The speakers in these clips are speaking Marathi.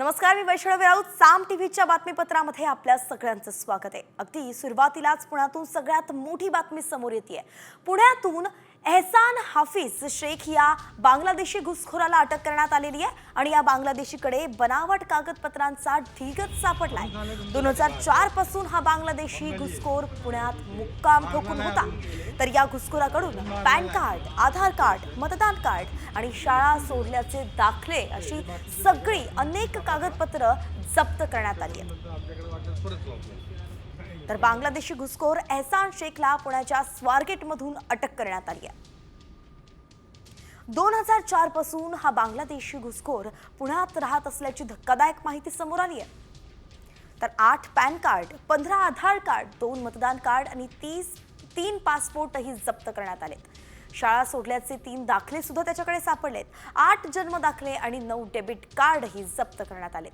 नमस्कार मी वैष्णवी राऊत. साम टीव्हीच्या बातमीपत्रामध्ये आपल्या सगळ्यांचं स्वागत आहे. अगदी सुरुवातीलाच पुण्यातून सगळ्यात मोठी बातमी समोर येते पुण्यातून एहसान हाफिज शेख या बांगलादेशी घुसखोराला अटक करण्यात आलेली आहे आणि या बांगलादेशीकडे बनावट कागदपत्रांचा ढिगच सापडलाय. दोन हजार चारपासून हा बांगलादेशी घुसखोर पुण्यात मुक्काम ठोकून होता. तर या घुसखोराकडून पॅन कार्ड आधार कार्ड मतदान कार्ड आणि शाळा सोडल्याचे दाखले अशी सगळी अनेक कागदपत्र जप्त करण्यात आली आहेत. तर बांगलादेशी घुसखोर एहसान शेखला पुण्याच्या स्वारगेटमधून अटक करण्यात आली आहे. दोन हजार चारपासून हा बांगलादेशी घुसखोर पुण्यात राहत असल्याची धक्कादायक माहिती समोर आली आहे. तर आठ पॅन कार्ड पंधरा आधार कार्ड दोन मतदान कार्ड आणि तीस तीन पासपोर्टही जप्त करण्यात आलेत. शाळा सोडल्याचे तीन दाखले सुद्धा त्याच्याकडे सापडलेत. आठ जन्म दाखले आणि नऊ डेबिट कार्डही जप्त करण्यात आलेत.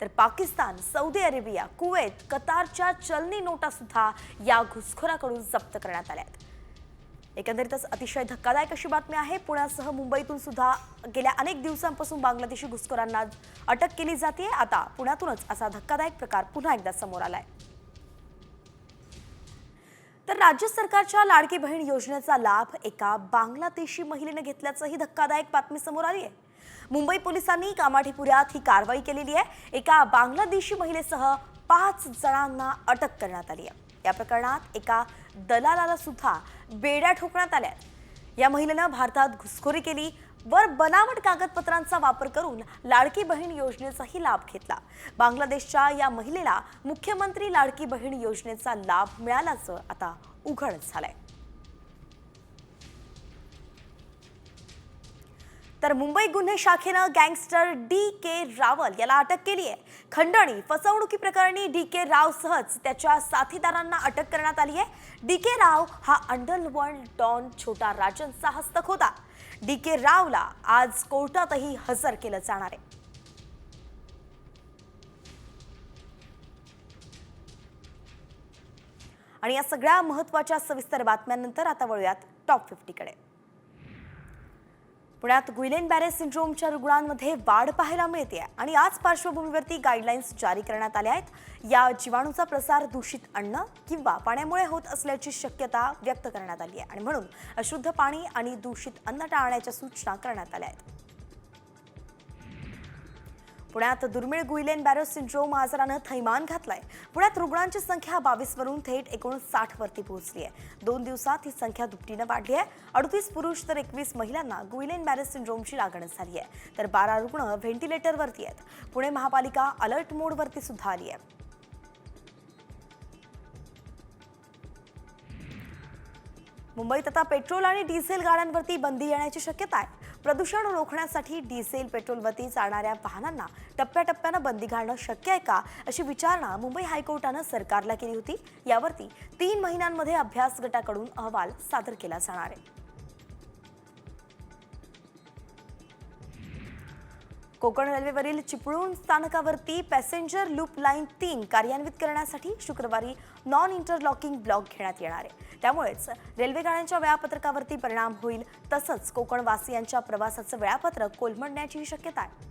तर पाकिस्तान सौदी अरेबिया कुवेत कतारच्या चलनी नोटा सुद्धा या घुसखोराकडून जप्त करण्यात आल्या आहेत एकंदरीतच अतिशय धक्कादायक अशी बातमी आहे. पुण्यासह मुंबईतून सुद्धा गेल्या अनेक दिवसांपासून बांगलादेशी घुसखोरांना अटक केली जाते आता पुण्यातूनच असा धक्कादायक प्रकार पुन्हा एकदा समोर आलाय. तर राज्य सरकारच्या लाडकी बहीण योजनेचा लाभ एका बांगलादेशी महिलेने घेतल्याचंही धक्कादायक बातमी समोर आली आहे मुंबई पोलिसांनी कामाठीपुऱ्यात ही कारवाई केलेली आहे. एका बांगलादेशी महिलेसह पाच जणांना अटक करण्यात आली आहे. या प्रकरणात एका दलालाला सुद्धा बेड्या ठोकण्यात आल्या आहेत. या महिलेनं भारतात घुसखोरी केली वर बनावट कागदपत्रांचा वापर करून लाडकी बहीण योजनेचाही लाभ घेतला. बांगलादेशच्या या महिलेला मुख्यमंत्री लाडकी बहीण योजनेचा लाभ मिळाल्याचं आता उघड झालंय. तर मुंबई गुन्हे शाखेनं गँगस्टर डी के रावल याला अटक केली आहे. खंडणी फसवणुकी प्रकरणी डी के राव सहज त्याच्या साथीदारांना अटक करण्यात आली आहे. डी के राव हा अंडरवर्ल्ड डॉन छोटा राजनचा हस्तक होता. डी के रावला आज कोर्टातही हजर केलं जाणार आहे. आणि या सगळ्या महत्त्वाच्या सविस्तर बातम्यांनंतर आता वळूयात टॉप फिफ्टीकडे. पुण्यात गुइलेन बॅरे सिंड्रोमच्या रुग्णांमध्ये वाढ पाहायला मिळते आणि आज पार्श्वभूमीवरती गाईडलाईन्स जारी करण्यात आल्या आहेत. या जीवाणूचा प्रसार दूषित अन्न किंवा पाण्यामुळे होत असल्याची शक्यता व्यक्त करण्यात आली आहे. आणि म्हणून अशुद्ध पाणी आणि दूषित अन्न टाळण्याच्या सूचना करण्यात आल्या आहेत. पुण्यात दुर्मिळ गुइलेन बॅरो सिंड्रोम आजारानं थैमान घातलाय. पुण्यात रुग्णांची संख्या बावीस वरून थेट एकोणसाठ वरती पोहोचली आहे. दोन दिवसात ही संख्या दुपटीनं वाढली आहे. अडतीस पुरुष तर एकवीस महिलांना गुइलेन बॅरो सिंड्रोमची लागण झाली आहे. तर बारा रुग्ण व्हेंटिलेटरवरती आहेत. पुणे महापालिका अलर्ट मोडवरती सुद्धा आली आहे. मुंबईत आता पेट्रोल आणि डिझेल गाड्यांवरती बंदी येण्याची शक्यता आहे. प्रदूषण रोखण्यासाठी डिझेल पेट्रोलवरती चालणाऱ्या वाहनांना टप्प्याटप्प्यानं बंदी घालणं शक्य आहे का? अशी विचारणा मुंबई हायकोर्टानं सरकारला केली होती. यावरती तीन महिन्यांमध्ये अभ्यास गटाकडून अहवाल सादर केला जाणार आहे. कोकण रेल्वेवरील चिपळूण स्थानकावरती पॅसेंजर लूप लाईन तीन कार्यान्वित करण्यासाठी शुक्रवारी नॉन इंटरलॉकिंग ब्लॉक घेण्यात येणार आहे. त्यामुळेच रेल्वे गाड्यांच्या वेळापत्रकावरती परिणाम होईल तसंच कोकणवासियांच्या प्रवासाचं वेळापत्रक कोलमडण्याचीही शक्यता आहे.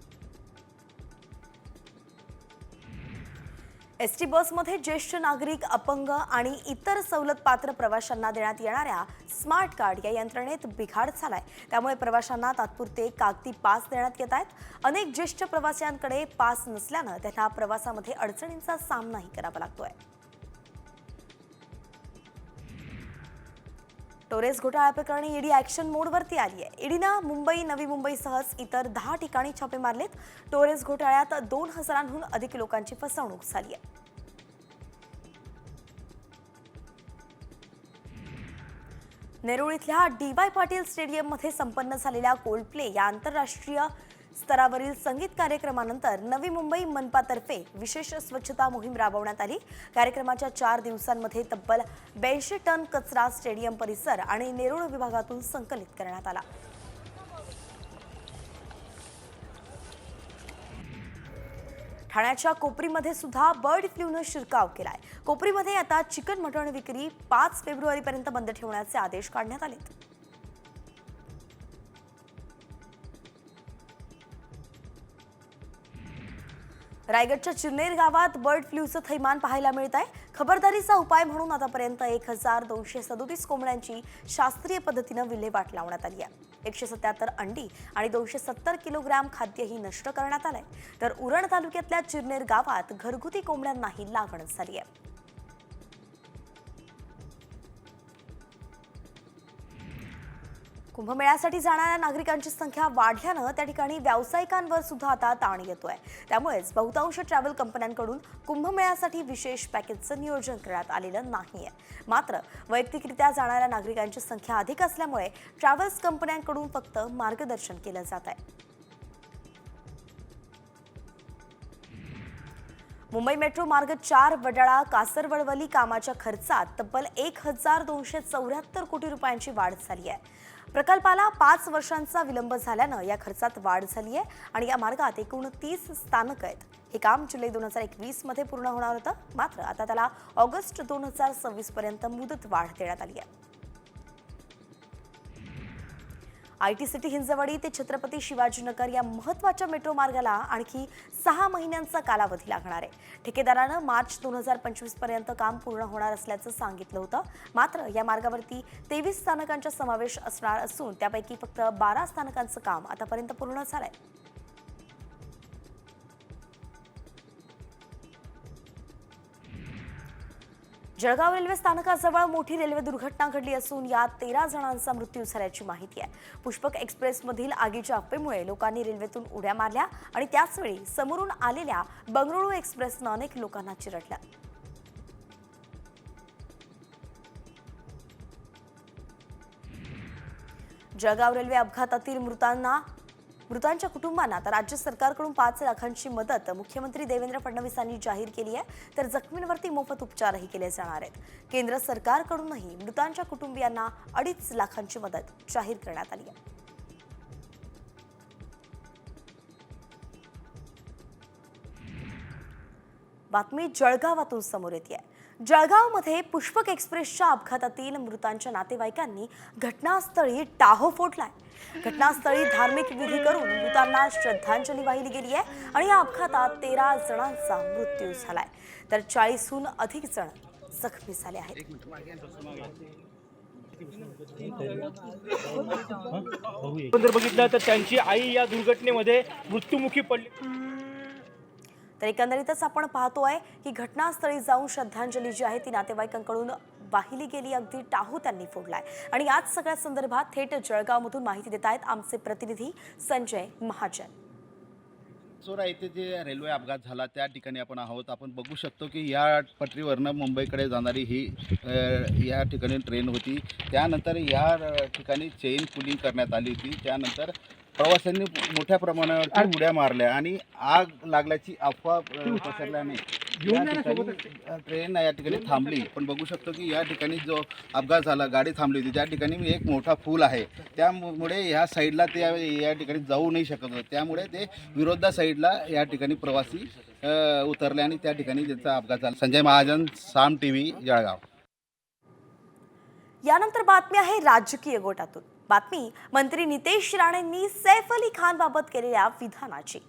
एस टी बसमध्ये ज्येष्ठ नागरिक अपंग आणि इतर सवलत पात्र प्रवाशांना देण्यात येणाऱ्या स्मार्ट कार्ड या यंत्रणेत बिघाड झालाय. त्यामुळे प्रवाशांना तात्पुरते कागदी पास देण्यात येत आहेत. अनेक ज्येष्ठ प्रवाशांकडे पास नसल्यानं त्यांना प्रवासामध्ये अडचणींचा सामनाही करावा लागतोय. टोरेस घोटाळ्याप्रकरणी ईडी ऍक्शन मोडवरती आली आहे. ईडीनं मुंबई नवी मुंबईसहच इतर दहा ठिकाणी छापे मारलेत. टोरेस घोटाळ्यात दोन हजारांहून अधिक लोकांची फसवणूक झाली आहे. नेरूळ इथल्या डी वाय पाटील स्टेडियममध्ये संपन्न झालेल्या कोल्ड प्ले या आंतरराष्ट्रीय स्तरावरील संगीत कार्यक्रमानंतर नवी मुंबई मनपातर्फे विशेष स्वच्छता मोहीम राबवण्यात आली. कार्यक्रमाच्या चार दिवसांमध्ये तब्बल ब्याऐंशी टन कचरा स्टेडियम परिसर आणि नेरुळ विभागातून संकलित करण्यात आला. ठाण्याच्या कोपरीमध्ये सुद्धा बर्ड फ्लूनं शिरकाव केलाय. कोपरीमध्ये आता चिकन मटण विक्री पाच फेब्रुवारीपर्यंत बंद ठेवण्याचे आदेश काढण्यात आलेत. रायगडच्या चिरनेर गावात बर्ड फ्लूचं थैमान पाहायला मिळत आहे. खबरदारीचा उपाय म्हणून आतापर्यंत एक हजार दोनशे सदोतीस कोंबड्यांची शास्त्रीय पद्धतीनं विल्हेवाट लावण्यात आली आहे. एकशे सत्याहत्तर अंडी आणि दोनशे सत्तर किलोग्रॅम खाद्यही नष्ट करण्यात आलंय. तर उरण तालुक्यातल्या चिरनेर गावात घरगुती कोंबड्यांनाही लागण झाली आहे. कुंभमेळ्यासाठी जाणाऱ्या नागरिकांची संख्या वाढल्यानं त्या ठिकाणी व्यावसायिकांवर सुद्धा आता ताण येतोय. त्यामुळेच बहुतांश ट्रॅव्हल कंपन्यांकडून कुंभमेळ्यासाठी विशेष पॅकेजचं नियोजन करण्यात आलेलं नाहीये. मात्र वैयक्तिकरित्या जाणाऱ्या नागरिकांची संख्या अधिक असल्यामुळे ट्रॅव्हल्स कंपन्यांकडून फक्त मार्गदर्शन केलं जात आहे मुंबई मेट्रो मार्ग चार वडाळा कासरवडवली कामाच्या खर्चात तब्बल एक हजार दोनशे चौऱ्याहत्तर कोटी रुपयांची वाढ झाली आहे. प्रकल्पाला पाच वर्षांचा विलंब झाल्यानं या खर्चात वाढ झाली आहे आणि या मार्गात एकूण तीस स्थानक आहेत. हे काम जुलै दोन हजार एकवीसमध्ये पूर्ण होणार होतं. मात्र आता त्याला ऑगस्ट दोन हजार सव्वीस पर्यंत मुदत वाढ देण्यात आली आहे. आय टी सिटी हिंजवडी ते छत्रपती शिवाजीनगर या महत्त्वाच्या मेट्रो मार्गाला आणखी सहा महिन्यांचा कालावधी लागणार आहे. ठेकेदारानं मार्च दोन हजार पंचवीसपर्यंत काम पूर्ण होणार असल्याचं सांगितलं होतं. मात्र या मार्गावरती तेवीस स्थानकांचा समावेश असणार असून त्यापैकी फक्त बारा स्थानकांचं काम आतापर्यंत पूर्ण झालंय. जळगाव रेल्वे स्थानकाजवळ मोठी रेल्वे दुर्घटना घडली असून यात तेरा जणांचा मृत्यू झाल्याची माहिती आहे. पुष्पक एक्सप्रेसमधील आगीच्या अफवेमुळे लोकांनी रेल्वेतून उड्या मारल्या आणि त्याचवेळी समोरून आलेल्या बंगळुरू एक्सप्रेसनं अनेक लोकांना चिरडलं. जळगाव रेल्वे अपघातातील मृतांना मृतांच्या कुटुंबांना आता राज्य सरकारकडून पाच लाखांची मदत मुख्यमंत्री देवेंद्र फडणवीसांनी जाहीर केली आहे. तर जखमींवरती मोफत उपचारही केले जाणार आहेत. केंद्र सरकारकडूनही मृतांच्या कुटुंबियांना अडीच लाखांची मदत जाहीर करण्यात आली आहे. बातमी जळगावातून समोर येते जळगावमध्ये पुष्पक एक्सप्रेसच्या अपघातातील मृतांच्या नातेवाईकांनी घटनास्थळी टाहो फोडलाय. घटनास्थळी धार्मिक विधी करून मृतांना श्रद्धांजली वाहिली गेली आहे आणि या अपघातात तेरा जणांचा मृत्यू झालाय. तर चाळीसहून अधिक जण जखमी झाले आहेत. बघितलं तर त्यांची आई या दुर्घटनेमध्ये मृत्युमुखी पडली. तर एकंदरीतच आपण पाहतो आहे की घटनास्थळी जाऊन श्रद्धांजली जी आहे ती नातेवाईकांकडून वाहिली गेली. अगदी टाहू त्यांनी फोडलाय. आणि याच सगळ्या संदर्भात थेट जळगावमधून माहिती देत आहेत आमचे प्रतिनिधी संजय महाजन. चोरा येथे जे रेल्वे अपघात झाला त्या ठिकाणी आपण आहोत. आपण बघू शकतो की या पटरीवरनं मुंबईकडे जाणारी ही या ठिकाणी ट्रेन होती. त्यानंतर या ठिकाणी चेन पुलिंग करण्यात आली होती. त्यानंतर प्रवाशांनी मोठ्या प्रमाणावर उड्या मारल्या आणि आग लागल्याची अफवा पसरल्याने या ठिकाणी अ, ट्रेन या ठिकाणी थांबली. पण बघू शकतो की या ठिकाणी जो अपघात झाला गाडी थांबली होती. त्या ठिकाणी एक मोठा पूल आहे त्यामुळे ह्या साईडला ते या- ठिकाणी जाऊ नाही शकत होते. त्यामुळे ते विरोधा साईडला या ठिकाणी प्रवासी उतरले आणि त्या ठिकाणी त्यांचा अपघात झाला. Sanjay Mahajan Saam T V Jalgaon. यानंतर बातमी आहे राजकीय गोटातून. बातमी मंत्री नितेश राणेंनी सैफ अली खान बाबत केलेल्या विधानाची.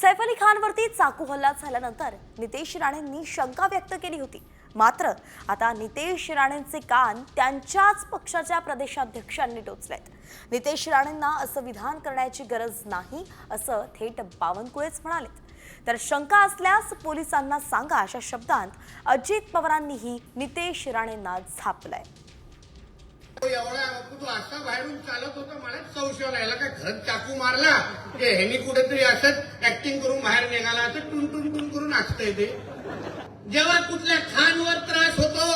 सैफ अली खानवरती चाकू हल्ला झाल्यानंतर नितेश राणेंनी शंका व्यक्त केली होती. मात्र आता नितेश राणेंचे कान त्यांच्याच पक्षाच्या प्रदेशाध्यक्षांनी टोचलेत. नितेश राणेंना असं विधान करण्याची गरज नाही असं थेट बावनकुळेच म्हणालेत. तर शंका असल्यास पोलिसांना सांगा अशा शब्दांत अजित पवारांनीही नितेश राणेंना झापलंय. एवढा तू असा बाहेरून चालत होता मला संशय राहिला काय घरात चाकू मारला ते ह्यानी कुठेतरी असत ऍक्टिंग करून बाहेर निघाला असं टुन टुन टुन करून असतंय ते. जेव्हा कुठल्या खानवर त्रास होतो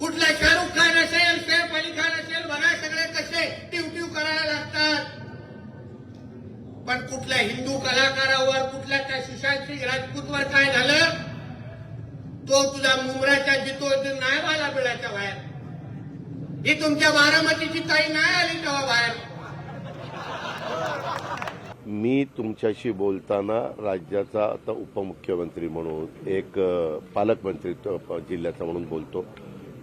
कुठला शाहरुख खान असेल सैफ अली खान असेल बघा सगळे कसे टिव टिव करायला लागतात. पण कुठल्या हिंदू कलाकारावर कुठल्या त्या सुशांत सिंग राजपूतवर काय झालं तो तुझा मुंबराच्या जितो नाही बिळाच्या बाहेर ही तुमच्या बारामतीची ताई नाही आली तेव्हा बाहेर. मी तुमच्याशी बोलताना राज्याचा आता उपमुख्यमंत्री म्हणून एक पालकमंत्री जिल्ह्याचा म्हणून बोलतो.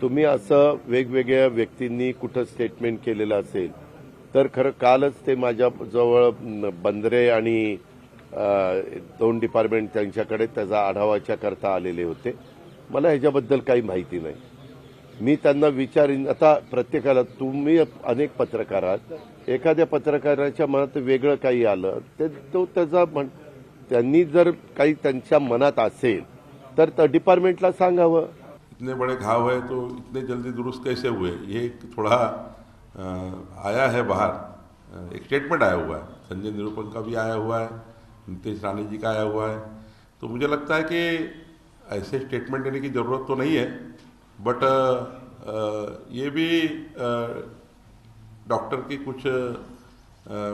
तुम्ही असं वेगवेगळ्या व्यक्तींनी कुठं स्टेटमेंट केलेलं असेल तर खरं कालच ते माझ्या जवळ बंदरे आणि दोन डिपार्टमेंट त्यांच्याकडे त्याचा आढावाच्या करता आलेले होते. मला ह्याच्याबद्दल काही माहिती नाही. मी त्यांना विचारीन. आता प्रत्येकाला तुम्ही अनेक पत्रकार आहात. एखाद्या पत्रकाराच्या मनात वेगळं काही आलं ते तो त्याचा म्हण त्यांनी जर काही त्यांच्या मनात असेल तर डिपार्टमेंटला सांगावं. इतने बड़े घाव है तो इतने जल्दी दुरुस्त कैसे हुए? ये थोड़ा आया है बाहर. एक स्टेटमेंट आया हुआ है. संजय निरूपण का भी आया हुआ है नितेश राणे जी का आया हुआ है. तो मुझे लगता है कि ऐसे स्टेटमेंट देने की ज़रूरत तो नहीं है. बट uh, uh, ये भी uh, डॉक्टर की कुछ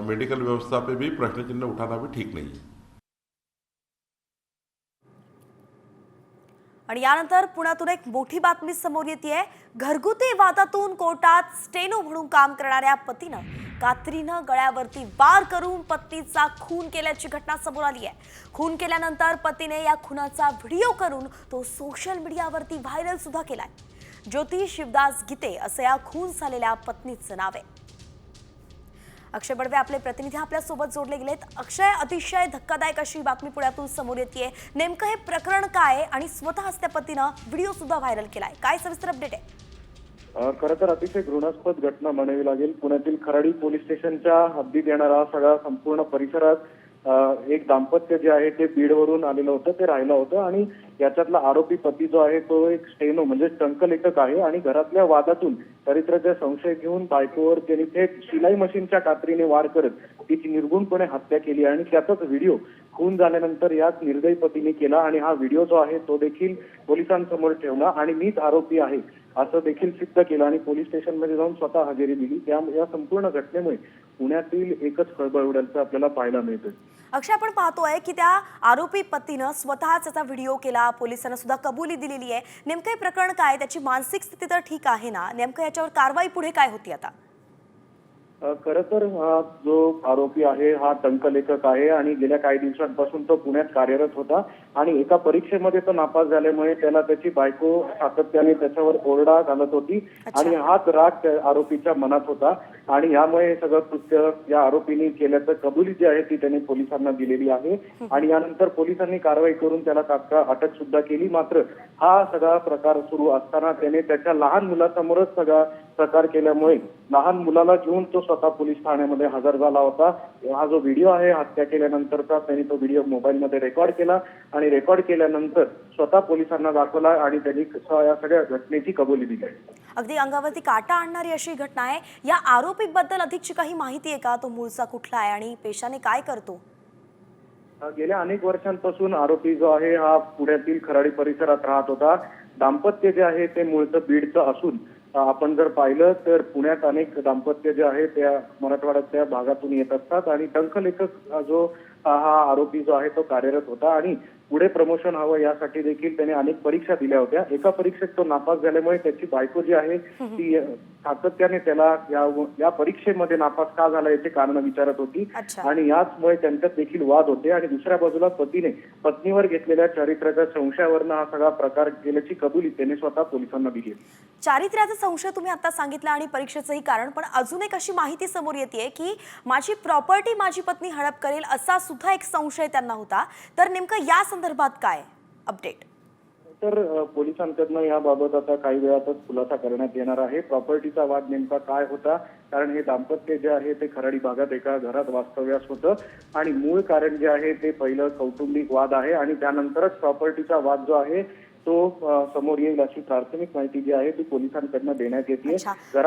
मेडिकल व्यवस्था पे भी प्रश्न चिन्ह उठाना भी ठीक नहीं है। आणि यानंतर पुण्यातून एक मोठी बातमी समोर येते घरगुती वादातून कोर्टात स्टेनो म्हणून काम करणाऱ्या पतीनं कात्रीनं गळ्यावरती वार करून पत्नीचा खून केल्याची घटना समोर आली आहे. खून केल्यानंतर पतीने या खुनाचा व्हिडिओ करून तो सोशल मीडियावरती व्हायरल सुद्धा केलाय. ज्योती शिवदास गीते असं या खून झालेल्या पत्नीचं नाव आहे. अक्षय बडवे आपले प्रतिनिधी आपल्यासोबत जोडले गेलेत. अक्षय अतिशय धक्कादायक अशी बातमी पुण्यातून समोर येते नेमकं हे प्रकरण काय आहे आणि स्वतःच त्या पतीनं व्हिडिओ सुद्धा व्हायरल केलाय. काय सविस्तर अपडेट आहे? खरं तर अतिशय घृणास्पद घटना म्हणावी लागेल. पुण्यातील खराडी पोलीस स्टेशनच्या हद्दीत येणारा सगळा संपूर्ण परिसरात एक दाम्पत्य जे आहे ते बीडवरून आलेलं होतं ते राहिलं होतं आणि याच्यातला आरोपी पती जो आहे तो एक स्टेनो म्हणजे टंकलेखक आहे आणि घरातल्या वादातून चरित्राचा संशय घेऊन बायकोवर त्यांनी थेट शिलाई मशीनच्या कात्रीने वार करत तिची निर्गुणपणे हत्या केली आणि त्याचाच व्हिडिओ खून झाल्यानंतर याच निर्दयी पतीने केला आणि हा व्हिडिओ जो आहे तो देखील पोलिसांसमोर ठेवला आणि मीच आरोपी आहे. असं देखील सिद्ध केलं आणि पोलीस स्टेशनमध्ये जाऊन स्वतः हजेरी दिली. त्या या संपूर्ण घटनेमुळे पुण्यातील एकच खळबळ उडाल्याचं आपल्याला पाहायला मिळतं अक्षय आपण पाहतोय की त्या आरोपी पतीनं स्वतःच त्याचा व्हिडिओ केला. पोलिसांना सुद्धा कबुली दिलेली आहे. नेमकं हे प्रकरण काय? त्याची मानसिक स्थिती तर ठीक आहे ना? नेमकं याच्यावर कारवाई पुढे काय होती आता? खरं तर हा जो आरोपी आहे हा टंकलेखक आहे आणि गेल्या काही दिवसांपासून तो पुण्यात कार्यरत होता आणि एका परीक्षेमध्ये तो नापास झाल्यामुळे त्याला त्याची बायको सातत्याने त्याच्यावर ओरडा घालत होती आणि हाच राग आरोपीच्या मनात होता. आणि यामुळे हे सगळं कृत्य या आरोपीने केल्याचं कबुली जी आहे ती त्याने पोलिसांना दिलेली आहे. आणि यानंतर पोलिसांनी कारवाई करून त्याला तात्काळ अटक सुद्धा केली. मात्र हा सगळा प्रकार सुरू असताना त्याने त्याच्या लहान मुलासमोरच सगळा प्रकार केल्यामुळे लहान मुलाला घेऊन तो स्वतः पोलीस ठाण्यामध्ये हजर झाला होता. हा जो व्हिडिओ आहे हत्या केल्यानंतरचा त्यांनी तो व्हिडिओ मोबाईलमध्ये रेकॉर्ड केला आणि रेकॉर्ड केल्यानंतर स्वतः पोलिसांना दाखवला आणि त्यांनी या सगळ्या घटनेची कबुली दिली. अगदी अंगावरती काटा आणणारी अशी घटना आहे. या आरोपीबद्दल अधिकची काही माहिती आहे का? तो मूळचा कुठला आहे आणि पेशाने काय करतो? गेल्या अनेक वर्षांपासून आरोपी जो आहे हा पुण्यातील खराडी परिसरात राहत होता. दाम्पत्य जे आहे ते मूळचं बीडचं असून आपण जर पाहिलं तर पुण्यात अनेक दाम्पत्य जे आहे त्या मराठवाड्याच्या भागातून येत असतात. आणि डंखलेखक जो हा आरोपी जो आहे तो कार्यरत होता. आणि पुढे प्रमोशन हवं यासाठी देखील त्याने अनेक परीक्षा दिल्या होत्या. एका परीक्षेत तो नापास झाल्यामुळे त्याची बायको जी आहे ती सातत्याने त्याला या या परीक्षेमध्ये नापास का झाला याचे कारण विचारत होती. आणि याचमुळे त्यांच्यात देखील वाद होते आणि दुसऱ्या बाजूला पतीने पत्नीवर घेतलेल्या चारित्र्याच्या संशयावरनं हा सगळा प्रकार केल्याची कबुली त्याने स्वतः पोलिसांना दिली चारित्र्याचा संशय तुम्ही आता सांगितला आणि परीक्षेचंही कारण पण अजून एक अशी माहिती समोर येते की माझी प्रॉपर्टी माझी पत्नी हडप करेल असा सुद्धा एक संशय त्यांना होता. तर नेमकं या संदर्भात काय? अपडेट तर पोलिसांकडनं याबाबत आता काही वेळातच खुलासा करण्यात येणार आहे. प्रॉपर्टीचा वाद नेमका काय होता? कारण हे दाम्पत्य जे आहे ते खराडी भागात एका घरात वास्तव्यास होतं. आणि मूळ कारण जे आहे ते पहिलं कौटुंबिक वाद आहे. आणि त्यानंतरच प्रॉपर्टीचा वाद जो आहे तो समोर येईल अशी प्राथमिक माहिती जी आहे ती पोलिसांकडनं देण्यात येते.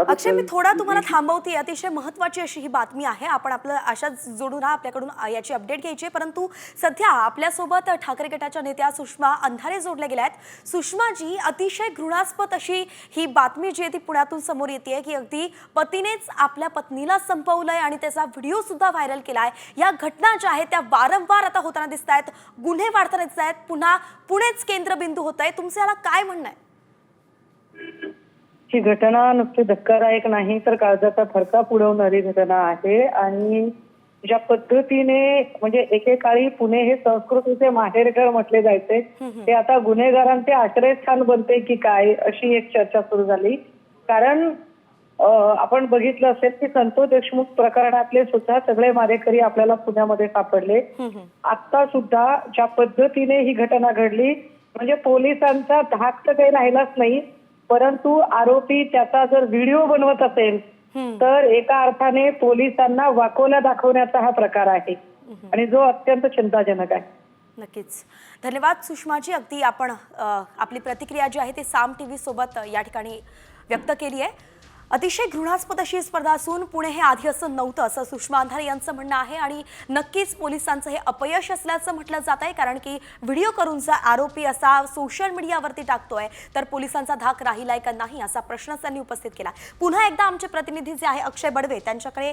अक्षय मी थोडा तुम्हाला थांबवते. अतिशय महत्वाची अशी ही बातमी आहे. आपण आपलं अशाच जोडून राहा आपल्याकडून याची अपडेट घ्यायची. परंतु सध्या आपल्यासोबत ठाकरे गटाच्या नेत्या सुषमा अंधारे जोडल्या गेल्या आहेत. सुषमाजी अतिशय घृणास्पद अशी ही बातमी जी आहे ती पुण्यातून समोर येते की अगदी पतीनेच आपल्या पत्नीला संपवलंय आणि त्याचा व्हिडिओ सुद्धा व्हायरल केलाय. या घटना ज्या आहेत त्या वारंवार आता होताना दिसत आहेत गुन्हे वाढताना दिसत आहेत पुन्हा पुणेच केंद्रबिंदू होत आहे? तुमचं याला काय म्हणणं आहे? ही घटना नुसती धक्कादायक नाही तर काळजाचा फरकाप उडवणारी घटना आहे. आणि ज्या पद्धतीने म्हणजे एकेकाळी पुणे हे संस्कृतीचे माहेरघर म्हटले जायचे ते आता गुन्हेगारांचे आश्रयस्थान बनते की काय अशी एक चर्चा सुरू झाली. कारण आपण बघितलं असेल की संतोष देशमुख प्रकरणातले सुद्धा सगळे मारेकरी आपल्याला पुण्यामध्ये सापडले. आता सुद्धा ज्या पद्धतीने ही घटना घडली म्हणजे पोलिसांचा धाक तर काही राहिलाच नाही परंतु आरोपी त्याचा जर व्हिडिओ बनवत असेल तर एका अर्थाने पोलिसांना वाकोला दाखवण्याचा हा प्रकार आहे. आणि जो अत्यंत चिंताजनक आहे. नक्कीच. धन्यवाद सुषमाजी. अगदी आपण आपली प्रतिक्रिया जी आहे ती साम टी व्ही सोबत या ठिकाणी व्यक्त केली आहे. अतिशय घृणास्पद अशी स्पर्धा असून पुणे हे आधी असं नव्हतं असं सुषमा अंधारे यांचं म्हणणं आहे आणि नक्कीच पोलिसांचं हे अपयश असल्याचं म्हटलं जात आहे कारण की व्हिडिओ करून आरोपी असा सोशल मीडियावरती टाकतोय तर पोलिसांचा धाक राहिलाय का नाही असा प्रश्नच त्यांनी उपस्थित केला. पुन्हा एकदा आमचे प्रतिनिधी जे आहे अक्षय बडवे त्यांच्याकडे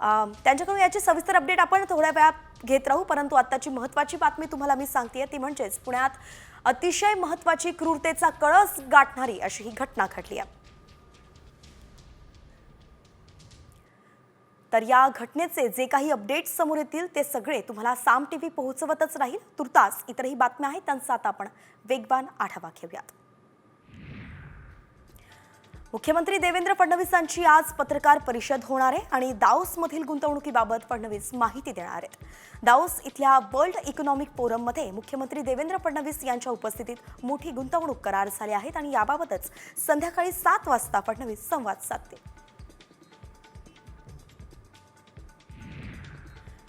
त्यांच्याकडून याची सविस्तर अपडेट आपण थोड्या वेळात घेत राहू परंतु आत्ताची महत्त्वाची बातमी तुम्हाला मी सांगते ती म्हणजेच पुण्यात अतिशय महत्त्वाची क्रूरतेचा कळस गाठणारी अशी ही घटना घडली आहे. तर या घटनेचे जे काही अपडेट्स समोर येतील ते सगळे तुम्हाला साम टी व्ही पोहोचवतच राहील. तुर्तास इतरही बातम्या आहेत त्यांचा आता आपण वेगवान आढावा घेऊयात. मुख्यमंत्री देवेंद्र फडणवीसांची आज पत्रकार परिषद होणार आहे आणि दाओसमधील गुंतवणुकीबाबत फडणवीस माहिती देणार आहेत. दाओस इथल्या वर्ल्ड इकॉनॉमिक फोरममध्ये मुख्यमंत्री देवेंद्र फडणवीस यांच्या उपस्थितीत मोठी गुंतवणूक करार झाले आहेत आणि याबाबतच संध्याकाळी सात वाजता फडणवीस संवाद साधतील.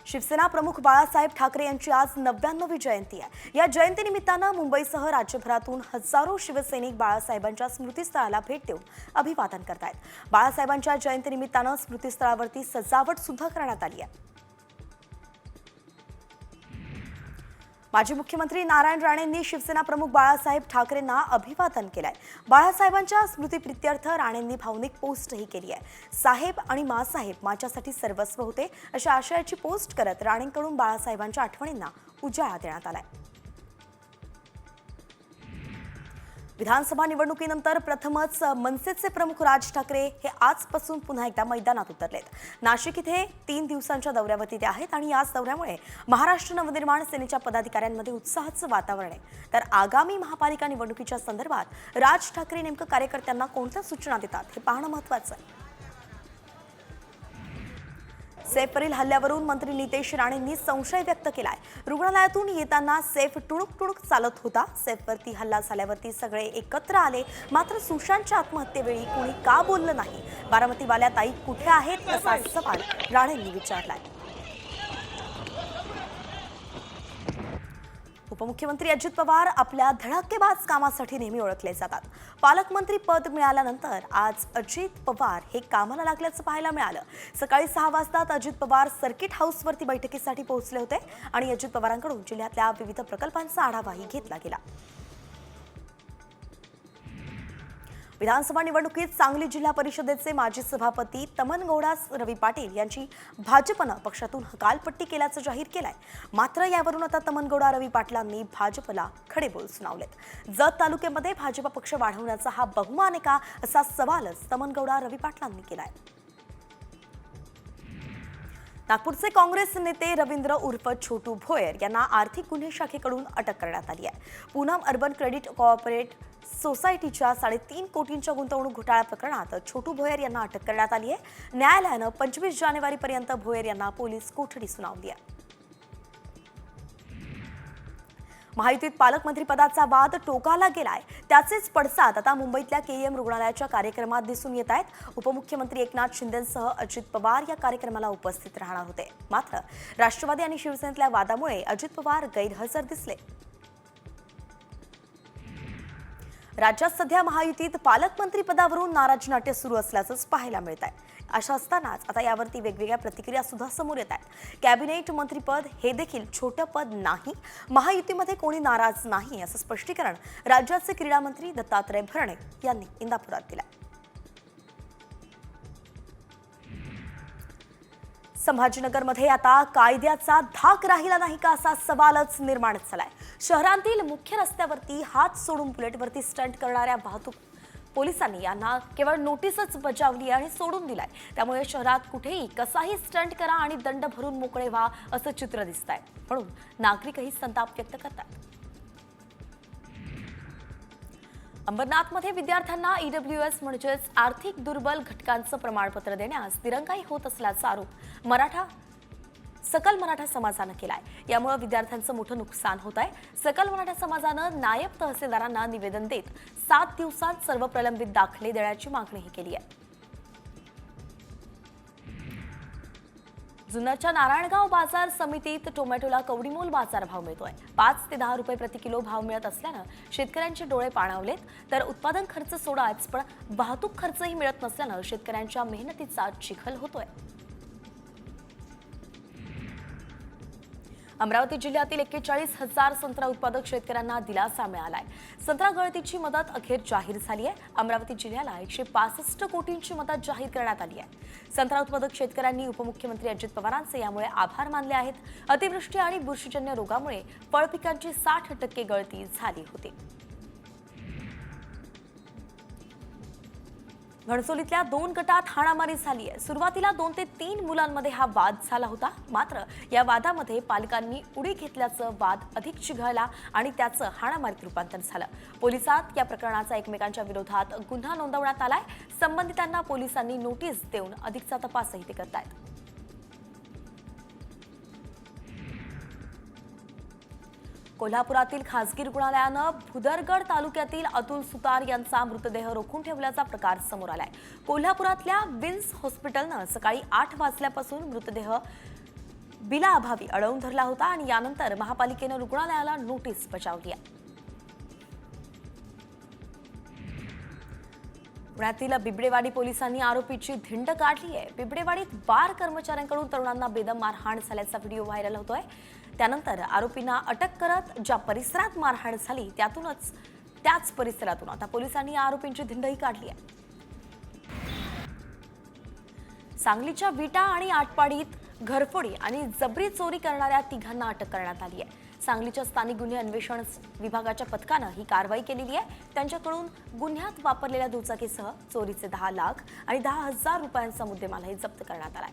शिवसेना प्रमुख बाळासाहेब ठाकरे यांची आज नव्याण्णवी जयंती आहे. या जयंतीनिमित्तानं मुंबईसह राज्यभरातून हजारो शिवसैनिक बाळासाहेबांच्या स्मृतीस्थळाला भेट देऊन अभिवादन करतायत. बाळासाहेबांच्या जयंतीनिमित्तानं स्मृतीस्थळावरती सजावट सुद्धा करण्यात आली आहे. माजी मुख्यमंत्री नारायण राणेंनी शिवसेना प्रमुख बाळासाहेब ठाकरेंना अभिवादन केलंय. बाळासाहेबांच्या स्मृतीप्रित्यर्थ राणेंनी भावनिक पोस्टही केली आहे. साहेब आणि मासाहेब माझ्यासाठी सर्वस्व होते अशा आशयाची पोस्ट करत राणेंकडून बाळासाहेबांच्या आठवणींना उजाळा देण्यात आलाय. विधानसभा निवडणुकीनंतर प्रथमच मनसेचे प्रमुख राज ठाकरे हे आजपासून पुन्हा एकदा मैदानात उतरलेत. नाशिक इथे तीन दिवसांच्या दौऱ्यावरती ते आहेत आणि याच दौऱ्यामुळे महाराष्ट्र नवनिर्माण सेनेच्या पदाधिकाऱ्यांमध्ये उत्साहाचं वातावरण आहे. तर आगामी महापालिका निवडणुकीच्या संदर्भात राज ठाकरे नेमकं कार्यकर्त्यांना कोणत्या सूचना देतात हे पाहणं महत्वाचं आहे. सेफवरील हल्ल्यावरून मंत्री नितेश राणेंनी संशय व्यक्त केलाय. रुग्णालयातून येताना सेफ टुणूक टुणूक चालत होता. सेफवरती हल्ला झाल्यावरती सगळे एकत्र आले. मात्र सुशांतच्या आत्महत्येवेळी कोणी का बोललं नाही? बारामतीवाल्या ताई कुठे आहेत? असा सवाल राणेंनी विचारलाय. उपमुख्यमंत्री अजित पवार आपल्या धडाकेबाज कामासाठी नेहमी ओळखले जातात. पालकमंत्री पद मिळाल्यानंतर आज अजित पवार हे कामाला लागल्याचं पाहायला मिळालं. सकाळी सहा वाजता अजित पवार सर्किट हाऊसवरती बैठकीसाठी पोहोचले होते आणि अजित पवारांकडून जिल्ह्यातल्या विविध प्रकल्पांचा आढावाही घेतला गेला. विधानसभा निवडणुकीत सांगली जिल्हा परिषदेचे माजी सभापती तमनगौडा रवी पाटील यांची भाजपनं पक्षातून हकालपट्टी केल्याचं जाहीर केलंय. मात्र यावरून आता तमनगौडा रवी पाटलांनी भाजपला खडेबोल सुनावलेत. जत तालुक्यामध्ये भाजप पक्ष वाढवण्याचा हा बहुमान आहे का असा सवालच तमनगौडा रवी पाटलांनी केलाय. नागपूरचे काँग्रेस नेते रवींद्र उर्फ छोटू भोयर यांना आर्थिक गुन्हे शाखेकडून अटक करण्यात आली आहे. पूनम अर्बन क्रेडिट कॉर्पोरेट सोसायटीच्या साडेतीन कोटींच्या गुंतवणूक घोटाळा प्रकरणात छोटू भोयर यांना अटक करण्यात आली आहे. न्यायालयानं पंचवीस जानेवारीपर्यंत भोयर यांना पोलीस कोठडी सुनावली आहे. महायुतीत पालकमंत्रीपदाचा वाद टोकाला गेलाय. त्याचेच पडसाद आता मुंबईतल्या केईएम रुग्णालयाच्या कार्यक्रमात दिसून येत आहेत. उपमुख्यमंत्री एकनाथ शिंदेसह अजित पवार या कार्यक्रमाला उपस्थित राहणार होते. मात्र राष्ट्रवादी आणि शिवसेनेतल्या वादामुळे अजित पवार गैरहजर दिसले. राज्यात सध्या महायुतीत पालकमंत्री पदावरून नाराजी नाट्य सुरू असल्याचंच पाहायला मिळत आहे. अशा असतानाच आता यावरती वेगवेगळ्या प्रतिक्रिया सुद्धा समोर येत आहेत. कॅबिनेट मंत्रीपद हे देखील छोटं पद नाही. महायुतीमध्ये कोणी नाराज नाही असं स्पष्टीकरण राज्याचे क्रीडा मंत्री दत्तात्रय भरणे यांनी इंदापुरात दिलं संभाजीनगरमध्ये आता कायद्याचा धाक राहिला नाही का असा सवालच निर्माण झालाय. शहरातील मुख्य रस्त्यावरती हात सोडून बुलेटवरती स्टंट करणाऱ्या वाहतूक पोलिसांनी यांना केवळ नोटीसच बजावली आणि सोडून दिलाय. त्यामुळे शहरात कुठेही कसाही स्टंट करा आणि दंड भरून मोकळे व्हा असं चित्र दिसत आहे म्हणून नागरिकही संताप व्यक्त करतात. अंबरनाथमध्ये विद्यार्थ्यांना ईडब्ल्यू एस म्हणजेच आर्थिक दुर्बल घटकांचं प्रमाणपत्र देण्यास दिरंगाई होत असल्याचा आरोप. मराठा सकल मराठा समाजानं केलाय. यामुळे विद्यार्थ्यांचं मोठं नुकसान होत आहे. सकल मराठा समाजानं नायब तहसीलदारांना निवेदन देत सात दिवसात सर्व प्रलंबित दाखले देण्याची मागणीही केली आहे. जुन्नरच्या नारायणगाव बाजार समितीत टोमॅटोला कवडीमोल बाजारभाव मिळतोय. पाच ते दहा रुपये प्रति किलो भाव मिळत असल्यानं शेतकऱ्यांचे डोळे पाणावलेत. तर उत्पादन खर्च सोडाच पण वाहतूक खर्चही मिळत नसल्यानं शेतकऱ्यांच्या मेहनतीचा चिखल होतोय. अमरावती जिल्ह्यातील एक्केचाळीस हजार संत्रा उत्पादक शेतकऱ्यांना दिलासा मिळालाय. संत्रा गळतीची मदत अखेर जाहीर झाली आहे. अमरावती जिल्ह्याला एकशे पासष्ट कोटींची मदत जाहीर करण्यात आली आहे. संत्रा उत्पादक शेतकऱ्यांनी उपमुख्यमंत्री अजित पवारांचे यामुळे आभार मानले आहेत. अतिवृष्टी आणि बुरशीजन्य रोगामुळे फळपिकांची साठ टक्के गळती झाली होती. घणसोलीतल्या दोन गटात हाणामारी झाली आहे. सुरुवातीला दोन ते तीन मुलांमध्ये हा वाद झाला होता. मात्र या वादामध्ये पालकांनी उडी घेतल्याचं वाद अधिक चिघळला आणि त्याचं हाणामारीत रूपांतर झालं. पोलिसात या प्रकरणाचा एकमेकांच्या विरोधात गुन्हा नोंदवण्यात आलाय. संबंधितांना पोलिसांनी नोटीस देऊन अधिकचा तपासही ते करतायत. कोल्हापुरातील खासगी रुग्णालयानं भुदरगड तालुक्यातील अतुल सुतार यांचा मृतदेह रोखून ठेवल्याचा प्रकार समोर आलाय. कोल्हापुरातल्या विन्स हॉस्पिटलनं सकाळी आठ वाजल्यापासून मृतदेह बिलाअभावी अडवून धरला होता आणि यानंतर महापालिकेनं रुग्णालयाला नोटीस बजावली आहे. पुण्यातील बिबडेवाडी पोलिसांनी आरोपीची धिंड काढली आहे. बिबडेवाडीत बार कर्मचाऱ्यांकडून तरुणांना बेदम मारहाण झाल्याचा व्हिडिओ व्हायरल होतोय. त्यानंतर आरोपींना अटक करत ज्या परिसरात मारहाण झाली त्यातूनच त्याच परिसरातून आता पोलिसांनी या आरोपींची धिंडही काढली आहे. सांगलीच्या विटा आणि आटपाडीत घरफोडी आणि जबरी चोरी करणाऱ्या तिघांना अटक करण्यात आली आहे. सांगलीच्या स्थानिक गुन्हे अन्वेषण विभागाच्या पथकानं ही कारवाई केलेली आहे. त्यांच्याकडून गुन्ह्यात वापरलेल्या दुचाकीसह चोरीचे दहा लाख आणि दहा हजार रुपयांचा मुद्देमालही जप्त करण्यात आलाय.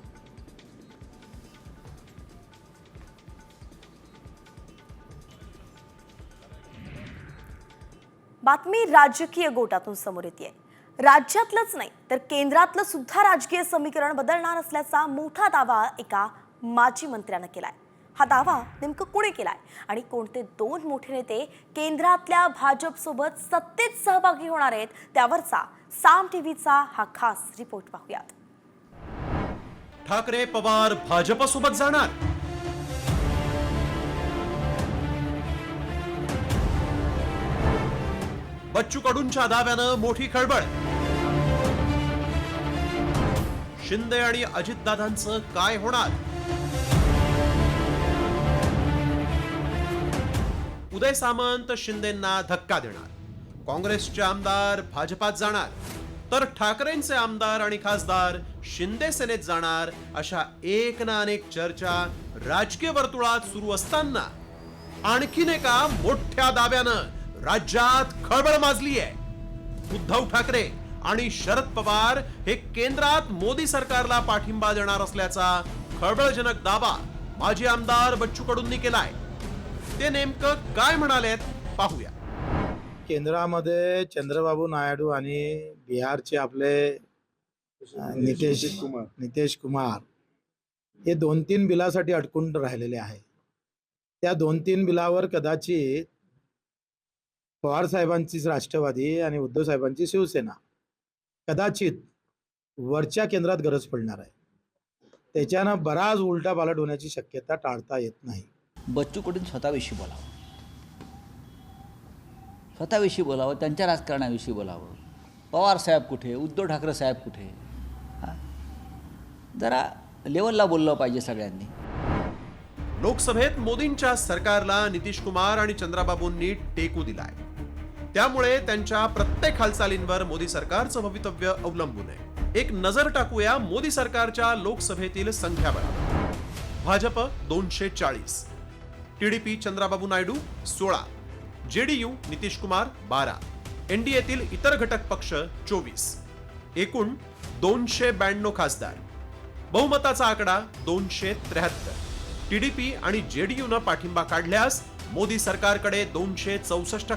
बातमी राजकीय गोटातून समोर येते राज्यातलंच नाही तर केंद्रातलं सुद्धा राजकीय समीकरण बदलणार असल्याचा मोठा दावा एका माजी मंत्र्यानं केलाय. हा दावा नेमकं कुणी केलाय? आणि कोणते दोन मोठे नेते केंद्रातल्या भाजपसोबत सत्तेत सहभागी होणार आहेत त्यावरचा साम टीव्हीचा हा खास रिपोर्ट पाहूयात. ठाकरे पवार भाजपसोबत जाणार? बच्चू कडूंच्या दाव्यानं मोठी खळबळ. शिंदे आणि अजितदादांचं काय होणार? उदय सामंत शिंदेंना धक्का देणार. काँग्रेसचे आमदार भाजपात जाणार. तर ठाकरेंचे आमदार आणि खासदार शिंदे सेनेत जाणार अशा एक ना अनेक चर्चा राजकीय वर्तुळात सुरू असताना. आणखीन एका मोठ्या दाव्यानं राज्यात खळबळ माजली आहे उद्धव ठाकरे आणि शरद पवार हे केंद्रात मोदी सरकारला पाठिंबा देणार असल्याचा खळबळजनक दावा माजी आमदार बच्चू कडूंनी केलाय. ते नेमकं काय म्हणालेत? पाहूया. केंद्रामध्ये चंद्रबाबू नायडू आणि बिहारचे आपले नितीश नितीश कुमार. हे दोन तीन बिलासाठी अडकून राहिलेले आहे. त्या दोन तीन बिलावर कदाचित पवार साहेबांचीच राष्ट्रवादी आणि उद्धव साहेबांची शिवसेना कदाचित वरच्या केंद्रात गरज पडणार आहे. त्याच्यानं बराच उलटा पालट होण्याची शक्यता टाळता येत नाही. बच्चू कडून स्वतःविषयी बोलावं? स्वतःविषयी बोलावं त्यांच्या राजकारणाविषयी बोलावं. पवार साहेब कुठे? उद्धव ठाकरे साहेब कुठे? जरा लेवलला बोललं पाहिजे सगळ्यांनी. लोकसभेत मोदींच्या सरकारला नितीश कुमार आणि चंद्राबाबूंनी टेकू दिलाय. त्यामुळे त्यांच्या प्रत्येक हालचालींवर मोदी सरकारचं भवितव्य अवलंबून आहे. एक नजर टाकूया मोदी सरकारच्या लोकसभेतील संख्याबळ भाजप दोनशे चाळीस. टीडीपी चंद्राबाबू नायडू सोळा. जेडीयू नितीश कुमार बारा. एनडीएतील इतर घटक पक्ष चोवीस. एकूण दोनशे ब्याण्णव खासदार. बहुमताचा आकडा दोनशे त्र्याहत्तर. टीडीपी आणि जेडीयूनं पाठिंबा काढल्यास मोदी सरकारकडे दोनशे चौसष्ट